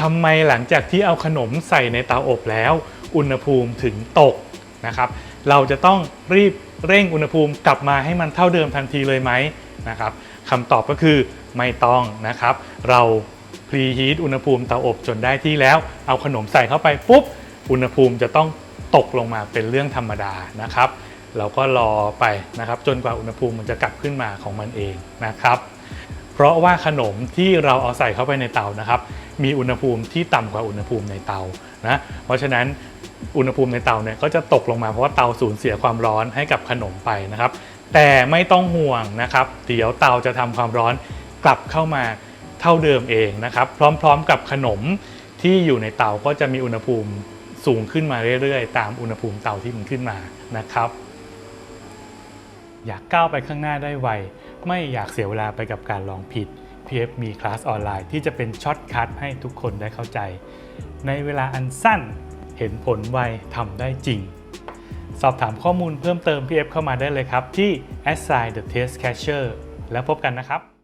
ทำไมหลังจากที่เอาขนมใส่ในเตาอบแล้ว อุณหภูมิถึงตกนะครับ เราจะต้องรีบเร่งอุณหภูมิกลับมาให้มันเท่าเดิมทันทีเลยไหมนะครับคำตอบก็คือไม่ต้องนะครับ เราพรีฮีทอุณหภูมิเตาอบจนได้ที่แล้ว เอาขนมใส่เข้าไปปุ๊บ อุณหภูมิจะต้องตกลงมาเป็นเรื่องธรรมดานะครับ เราก็รอไปนะครับ จนกว่าอุณหภูมิมันจะกลับขึ้นมาของมันเองนะครับ เพราะว่าขนมที่เราเอาใส่เข้าไปในเตานะครับมีอุณหภูมิที่ต่ำกว่าอุณหภูมิในเตานะเพราะฉะนั้นอุณหภูมิในเตาเนี่ยก็จะตกลงมาเพราะว่าเตาสูญเสียความร้อนให้กับขนมไปนะครับ แต่ไม่ต้องห่วงนะครับ เดี๋ยวเตาจะทำความร้อนกลับเข้ามาเท่าเดิมเองนะครับ พร้อมๆกับขนมที่อยู่ในเตาก็จะมีอุณหภูมิสูงขึ้นมาเรื่อยๆ ตามอุณหภูมิเตาที่มันขึ้นมานะครับ อยากก้าวไปข้างหน้าได้ไว ไม่อยากเสียเวลาไปกับการลองผิด PF มีคลาสออนไลน์ที่จะเป็นช็อตคัทให้ทุกคนได้เข้าใจ ในเวลาอันสั้นเห็นผลไวทำได้จริง สอบถามข้อมูลเพิ่มเติม PF เข้ามาได้เลยครับ ที่ assign the test catcher แล้วพบกันนะครับ